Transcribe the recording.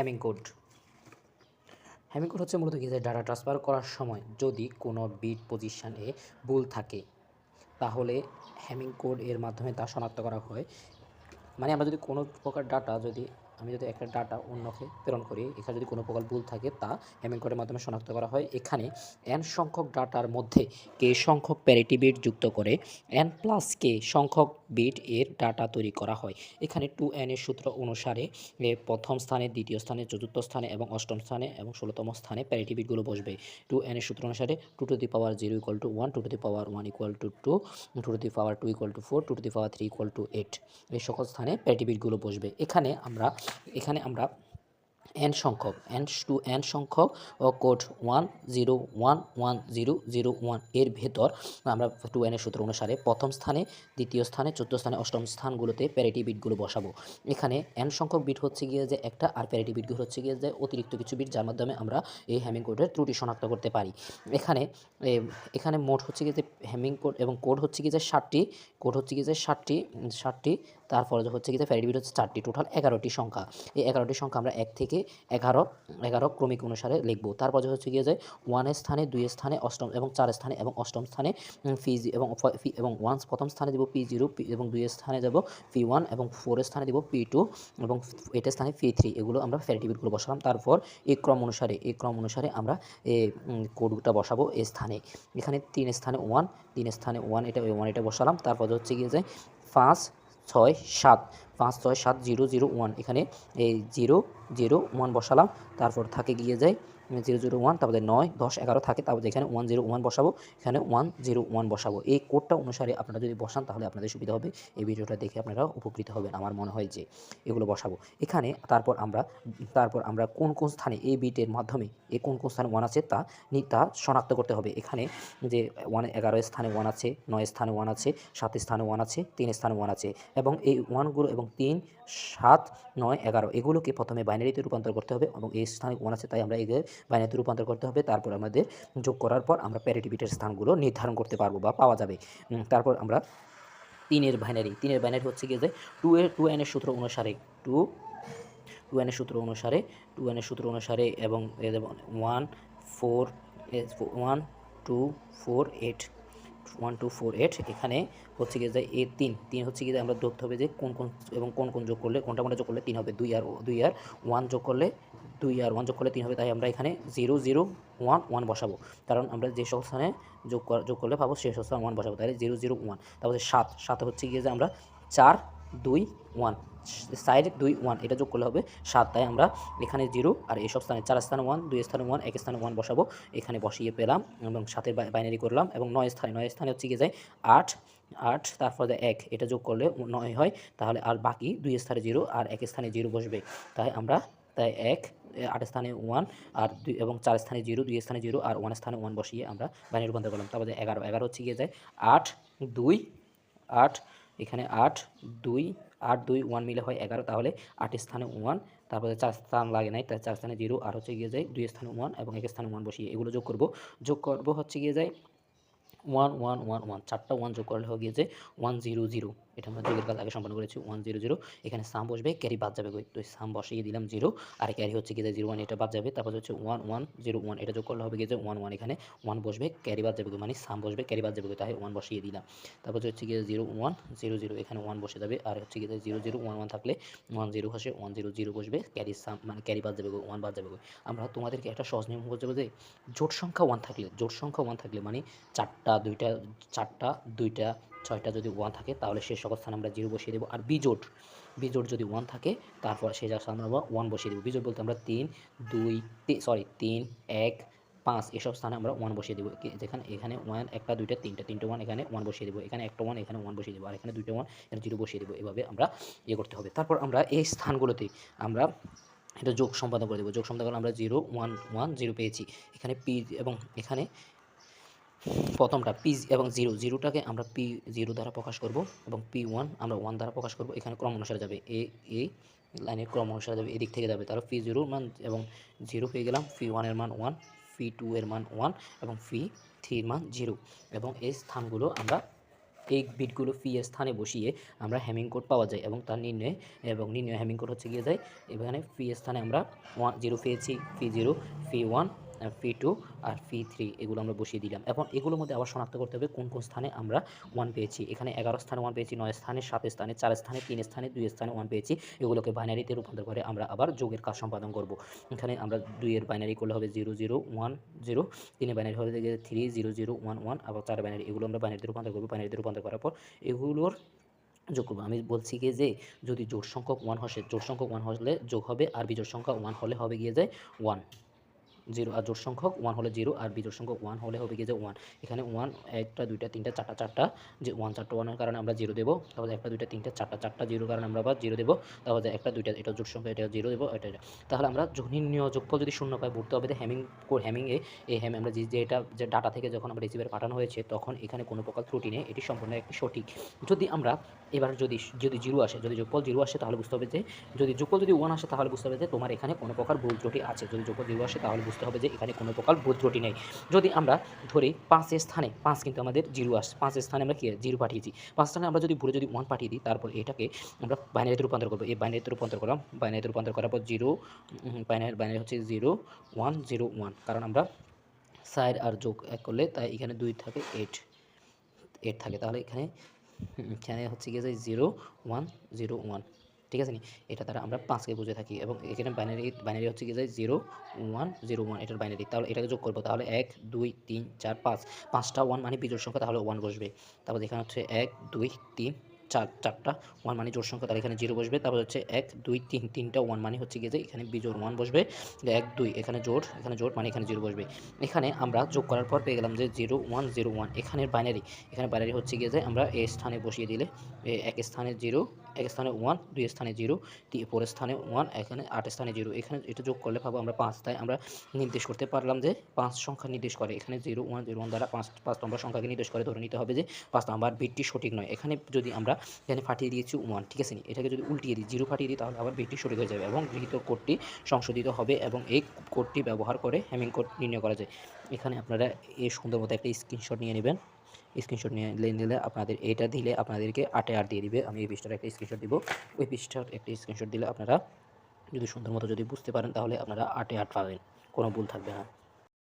Hamming code Hamming code হচ্ছে মূলত কি ডাটা ট্রান্সফার করার সময় যদি কোনো বিট পজিশানে ভুল থাকে, তাহলে হ্যামিং কোড এর মাধ্যমে তা শনাক্ত করা হয়। মানে আমরা যদি কোনো প্রকার ডাটা যদি আমি যদি একটা ডাটা অন্যকে প্রেরণ করি, এখানে যদি কোনো প্রকার ভুল থাকে, তা হ্যামিং কোডের মাধ্যমে শনাক্ত করা হয়। এখানে এন সংখ্যক ডাটার মধ্যে কে সংখ্যক প্যারিটি বিট যুক্ত করে এন প্লাস কে সংখ্যক বিট এর ডাটা তৈরি করা হয়। এখানে টু এন এর সূত্র অনুসারে প্রথম স্থানে, দ্বিতীয় স্থানে, চতুর্থ স্থানে এবং অষ্টম স্থানে এবং ষোলোতম স্থানে প্যারিটি বিটগুলো বসবে। টু এন এর সূত্র অনুসারে two to the power zero equal to one two to the power one equal to two two to the power two equal to four two to the power three equal to eight এই সকল স্থানে parity বিটগুলো বসবে। এখানে আমরা এখানে আমরা N সংখ্যক N two N সংখ্যক ও code one zero one one zero zero ওয়ানের ভেতর আমরা টু এনের সূত্র অনুসারে প্রথম স্থানে, দ্বিতীয় স্থানে, চতুর্থ স্থানে, অষ্টম স্থানগুলোতে প্যারিটি বিটগুলো বসাবো। এখানে এন সংখ্যক বিট হচ্ছে গিয়ে যে একটা আর প্যারিটি বিটগুলো হচ্ছে গিয়ে যে অতিরিক্ত কিছু বিট যার মাধ্যমে আমরা এই হ্যামিং কোডের ত্রুটি শনাক্ত করতে পারি। এখানে এখানে মোট হচ্ছে গিয়ে যে হ্যামিং কোড এবং কোড হচ্ছে গিয়ে যে ষাটটি কোড হচ্ছে গিয়ে যে ষাটটি ষাটটি তারপরে হচ্ছে গিয়ে প্যারিটি বিট হচ্ছে চারটি টোটাল এগারোটি সংখ্যা। এই এগারোটি সংখ্যা আমরা এক থেকে এগারো এগারো ক্রমিক অনুসারে লিখব। তারপর হচ্ছে গিয়ে যে ওয়ানের স্থানে, দুই স্থানে, অষ্টম এবং চার স্থানে এবং অষ্টম স্থানে ফি এবং এবং ওয়ান প্রথম স্থানে দিব পি জিরো এবং দুই স্থানে যাব পি ওয়ান এবং ফোরের স্থানে দিব পি টু এবং এইটের স্থানে পি থ্রি এগুলো আমরা ফ্যারিটিবিটগুলো বসালাম। তারপর এই ক্রম অনুসারে এই ক্রম অনুসারে আমরা কোডটা বসাবো এই স্থানে। এখানে তিন স্থানে ওয়ান তিন স্থানে ওয়ান এটা ওয়ান এটা বসালাম। তারপর হচ্ছে গিয়ে যে পাঁচ ছয় সাত, পাঁচ ছয় সাত জিরো জিরো ওয়ান। এখানে এই জিরো জিরো ওয়ান বসালাম, তারপর থাকে গিয়ে যায় জিরো জিরো ওয়ান তারপরে নয়, দশ, এগারো থাকে, তারপর এখানে ওয়ান জিরো ওয়ান বসাবো, এখানে ওয়ান জিরো ওয়ান বসাবো। এই কোডটা অনুসারে আপনারা যদি বসান, তাহলে আপনাদের সুবিধা হবে। এই ভিডিওটা দেখে আপনারা উপকৃত হবেন, আমার মনে হয় যে এগুলো বসাবো। এখানে তারপর আমরা তারপর আমরা কোন কোন স্থানে এই বিটের মাধ্যমে, এ কোন কোন স্থানে ওয়ান আছে, তা নি- তা শনাক্ত করতে হবে। এখানে যে ওয়ান এগারো স্থানে ওয়ান আছে, নয় স্থানে ওয়ান আছে, সাত স্থানে ওয়ান আছে, তিন স্থানে ওয়ান আছে, এবং এই ওয়ানগুলো এবং তিন, সাত, নয়, এগারো, এগুলোকে প্রথমে বাইনারিতে রূপান্তর করতে হবে, এবং এই স্থানে ওয়ান আছে, তাই আমরা এগুলো বাইনারিতে রূপান্তর করতে হবে, তারপর আমাদের যোগ করার পর আমরা প্যারিটি বিটের স্থানগুলো নির্ধারণ করতে পারব বা পাওয়া যাবে। তারপর আমরা তিনের বাইনারি তিনের বাইনারি হচ্ছে গিয়ে যে টু এ টু এনের সূত্র অনুসারে টু টু এনের সূত্র অনুসারে টু এনের সূত্র অনুসারে এবং one four one two four eight one two four eight এখানে হচ্ছে গিয়ে যে এ তিন তিন হচ্ছে গিয়ে আমরা ধরতে হবে যে কোন কোন এবং কোন কোন যোগ করলে, কোনটা কোনটা যোগ করলে তিন হবে, দুই আর দুই আর ওয়ান যোগ করলে দুই আর ওয়ান যোগ করলে তিন হবে, তাই আমরা এখানে জিরো জিরো ওয়ান ওয়ান বসাবো। কারণ আমরা যে সব স্থানে যোগ যোগ করলে পাবো সেই সব স্থানে ওয়ান বসাবো, তাহলে জিরো জিরো ওয়ান তারপরে সাত সাত হচ্ছে গিয়ে যে আমরা চার দুই, ওয়ান। সাইড দুই, ওয়ান, এটা যোগ করলে হবে সাত, তাই আমরা এখানে জিরো আর এইসব স্থানে চার স্থানে ওয়ান, দুই স্থানে ওয়ান, এক স্থানে ওয়ান বসাবো। এখানে বসিয়ে পেলাম এবং সাথে বাইনারি করলাম এবং নয় স্থানে নয় স্থানে হচ্ছে গিয়ে যায় আট আট, তারপর এক, এটা যোগ করলে নয় হয়, তাহলে আর বাকি দুই স্থানে জিরো আর এক স্থানে জিরো বসবে। তাই আমরা, তাই এক, আট স্থানে ওয়ান আর দুই এবং চার স্থানে জিরো, দুই স্থানে জিরো আর ওয়ান স্থানে ওয়ান বসিয়ে আমরা বাইনারি রূপান্তর করলাম। তারপরে এগারো এগারো হচ্ছে গিয়ে যায় আট, দুই, আট এখানে আট, দুই আট, দুই ওয়ান মিলে হয় এগারো, তাহলে আট স্থানে ওয়ান তারপরে চার স্থান লাগে নাই, তাই চার স্থানে জিরো আর হচ্ছে গিয়ে যায় দুই স্থানে ওয়ান এবং এক স্থানে ওয়ান বসিয়ে এগুলো যোগ করব। যোগ করব হচ্ছে গিয়ে যায় ওয়ান ওয়ান ওয়ান ওয়ান চারটা ওয়ান যোগ করলে হয়ে যায় ওয়ান জিরো জিরো এটা আমরা যোগের কাজ আগে সম্পন্ন করেছি ওয়ান জিরো জিরো এখানে সাম বসবে ক্যারি বাদ যাবে। তো সাম বসিয়ে দিলাম জিরো আর ক্যারি হচ্ছে গিয়ে জিরো ওয়ান এটা বাদ যাবে। তারপর হচ্ছে ওয়ান ওয়ান জিরো ওয়ান এটা যোগ করলে হবে গিয়ে ওয়ান ওয়ান এখানে ওয়ান বসবে ক্যারি বাদ যাবে মানে সাম বসবে ক্যারি বাদ যাবে তাই ওয়ান বসিয়ে দিলাম। তারপর হচ্ছে গিয়ে জিরো ওয়ান জিরো জিরো এখানে ওয়ান বসে যাবে, আর হচ্ছে গিয়ে জিরো জিরো ওয়ান ওয়ান থাকলে ওয়ান জিরো বসে ওয়ান জিরো জিরো বসবে ক্যারি সাম মানে ক্যারি বাদ যাবে ওয়ান বাদ যাবে। আমরা তোমাদেরকে একটা সহজ নিয়ম বলতে যে জোট সংখ্যা ওয়ান থাকলে, জোট সংখ্যা ওয়ান থাকলে মানে চারটা, দুইটা চারটা, দুইটা ছয়টা যদি ওয়ান থাকে, তাহলে সেই সকল স্থানে আমরা জিরো বসিয়ে দেবো। আর বিজোট বিজোট যদি ওয়ান থাকে, তারপর সেই জায়গায় স্থানে আমরা ওয়ান বসিয়ে দেবো। বিজোট বলতে আমরা তিন, দুই সরি তিন, এক, পাঁচ, এসব স্থানে আমরা ওয়ান বসিয়ে দেবো। যেখানে, এখানে ওয়ান একটা, দুইটা, তিনটা, তিনটে ওয়ান এখানে ওয়ান বসিয়ে দেবো। এখানে একটা ওয়ান এখানে ওয়ান বসিয়ে দেবো। আর এখানে দুইটা ওয়ান এখানে জিরো বসিয়ে দেবো। এভাবে আমরা ইয়ে করতে হবে। তারপর আমরা এই স্থানগুলোতে আমরা এটা যোগ সম্পাদন করে দেবো। যোগ সম্পাদন আমরা জিরো ওয়ান ওয়ান জিরো পেয়েছি। এখানে পি, এবং এখানে প্রথমটা পি এবং জিরো জিরোটাকে আমরা পি জিরো দ্বারা প্রকাশ করব এবং পি ওয়ান আমরা ওয়ান দ্বারা প্রকাশ করব। এখানে ক্রম অনুসারে যাবে এ এ লাইনের ক্রম অনুসারে যাবে, এদিক থেকে যাবে। তাহলে পি জিরোর মান এবং জিরো পেয়ে গেলাম। পি ওয়ানের মান ওয়ান পি টু এর মান ওয়ান এবং পি থ্রির মান জিরো এবং এই স্থানগুলো আমরা এই বিটগুলো ফি এর স্থানে বসিয়ে আমরা হ্যামিং কোড পাওয়া যায় এবং তার নির্ণয় এবং নির্ণয় হ্যামিং কোড হচ্ছে গিয়ে যায়। এখানে ফি এর স্থানে আমরা ওয়ান জিরো পেয়েছি। F zero F one F two আর ফি থ্রি এগুলো আমরা বসিয়ে দিলাম। এখন এগুলোর মধ্যে আবার শনাক্ত করতে হবে কোন কোন স্থানে আমরা ওয়ান পেয়েছি। এখানে এগারো স্থানে ওয়ান পেয়েছি, নয় স্থানে, সাত স্থানে, চার স্থানে, তিন স্থানে, দুই স্থানে ওয়ান পেয়েছি। এগুলোকে বাইনারিতে রূপান্তর করে আমরা আবার যোগের কাজ সম্পাদন করব। এখানে আমরা দুইয়ের বাইনারি করলে হবে জিরো জিরো ওয়ান জিরো তিনের বাইনারি হবে three zero zero one one আবার চার বাইনারি এগুলো আমরা বাইনারিতে রূপান্তর করব বাইনারিতে রূপান্তর করার পর এগুলোর যোগ করব। আমি বলছি কি যে, যদি জোট সংখ্যক ওয়ান হসে জোট সংখ্যক ওয়ান হলে যোগ হবে, আর বিজোট সংখ্যা ওয়ান হলে হবে গিয়ে যায় ওয়ান জিরো আর জোট সংখ্যক ওয়ান হলে জিরো আর বিজোট সংখ্যক ওয়ান হলে হবে গিয়ে যে ওয়ান এখানে ওয়ান একটা, দুইটা, তিনটা, চারটা চারটা, যে ওয়ান চারটা ওয়ানের কারণে আমরা জিরো দেবো। তারপরে একটা, দুইটা, তিনটা, চারটা চারটা জিরো কারণে আমরা আবার জিরো দেবো। তারপরে একটা, দুইটা, এটা জোট সংখ্যা, এটা জিরো দেবো, এটা এটা। তাহলে আমরা নির্ণয় যোগফল যদি শূন্য পাই বুঝতে হবে যে হ্যামিং হ্যামিংয়ে এই হ্যাম আমরা যে, যেটা, যে ডাটা থেকে যখন আমরা রিসিভারে পাঠানো হয়েছে, তখন এখানে কোনো প্রকার ত্রুটি নেই, এটি সম্পূর্ণ একটি সঠিক। যদি আমরা এবার যদি যদি জিরো আসে, যদি যোগফল জিরো আসে, তাহলে বুঝতে হবে যে, যদি যোগফল যদি ওয়ান আসে, তাহলে বুঝতে হবে যে তোমার এখানে কোনো প্রকার ভুল ত্রুটি আছে। যদি যোগফল জিরো আসে, তাহলে বুঝতে হবে যে এখানে কোনো প্রকার ভুল ত্রুটি নেই। যদি আমরা ধরি পাঁচের স্থানে, পাঁচ কিন্তু আমাদের জিরো আস, পাঁচের স্থানে আমরা কি জিরো পাঠিয়েছি? পাঁচ স্থানে আমরা যদি ভুলে যদি ওয়ান পাঠিয়ে দিই, তারপর এটাকে আমরা বাইনারিতে রূপান্তর করব। এই বাইনারিতে রূপান্তর করলাম বাইনারিতে রূপান্তর করার পর জিরো বাইনারি বাইনারি হচ্ছে জিরো ওয়ান জিরো ওয়ান কারণ আমরা সাইড আর যোগ এক করলে তাই এখানে দুই থাকে এইট এইট থাকে। তাহলে এখানে এখানে হচ্ছে গিয়ে যে জিরো ওয়ান জিরো ওয়ান ঠিক আছে নি? এটা দ্বারা আমরা পাঁচকে বুঝে থাকি এবং এখানে বাইনারি বাইনারি হচ্ছে গিয়ে যায় জিরো ওয়ান জিরো ওয়ান এটার বাইনারি তাহলে এটাকে যোগ করব, তাহলে এক, দুই, তিন, চার, পাঁচ। পাঁচটা ওয়ান মানে বিজোড় সংখ্যা, তাহলে ওয়ান বসবে। তারপর এখানে হচ্ছে এক, দুই, তিন, চার, চারটা ওয়ান মানে জোড় সংখ্যা, তাহলে এখানে জিরো বসবে। তারপর হচ্ছে এক, দুই, তিন, তিনটা ওয়ান মানে হচ্ছে গিয়ে যে এখানে বিজোড় ওয়ান বসবে। এক, দুই, এখানে জোড় এখানে জোড় মানে এখানে জিরো বসবে। এখানে আমরা যোগ করার পর পেয়ে গেলাম যে জিরো ওয়ান জিরো ওয়ান এখানের বাইনারি এখানে বাইনারি হচ্ছে গিয়ে যে আমরা এ স্থানে বসিয়ে দিলে এক স্থানে জিরো এক স্থানে ওয়ান, দুই স্থানে জিরো পরের স্থানে ওয়ান, এখানে আট স্থানে জিরো। এখানে এটা যোগ করলে পাবো আমরা পাঁচ। তাই আমরা নির্দেশ করতে পারলাম যে পাঁচ সংখ্যা নির্দেশ করে। এখানে জিরো, ওয়ান জিরো, ওয়ান দ্বারা পাঁচ পাঁচ নম্বর সংখ্যাকে নির্দেশ করে ধরে নিতে হবে যে পাঁচ নম্বর বিটটি সঠিক নয়। এখানে যদি আমরা এখানে ফাটিয়ে দিয়েছি ওয়ান, ঠিক আছে এটাকে যদি উল্টিয়ে দিই, জিরো ফাটিয়ে দিই, তাহলে আবার বিটটি সঠিক হয়ে যাবে এবং গৃহীত কোডটি সংশোধিত হবে এবং এই কোডটি ব্যবহার করে হ্যামিং কোড নির্ণয় করা যায়। এখানে আপনারা এই সুন্দর মতো একটা স্ক্রিনশট নিয়ে নেবেন। স্ক্রিনশট নিয়ে নিলে আপনাদের এটা দিলে আপনাদেরকে আটে আট দিয়ে দিবে। আমি এই পৃষ্ঠার একটা স্ক্রিনশট দিব। ওই পৃষ্ঠার একটা স্ক্রিনশট দিলে আপনারা যদি সুন্দর মতো যদি বুঝতে পারেন, তাহলে আপনারা আটে আট পাবেন। কোনো ভুল থাকবে না।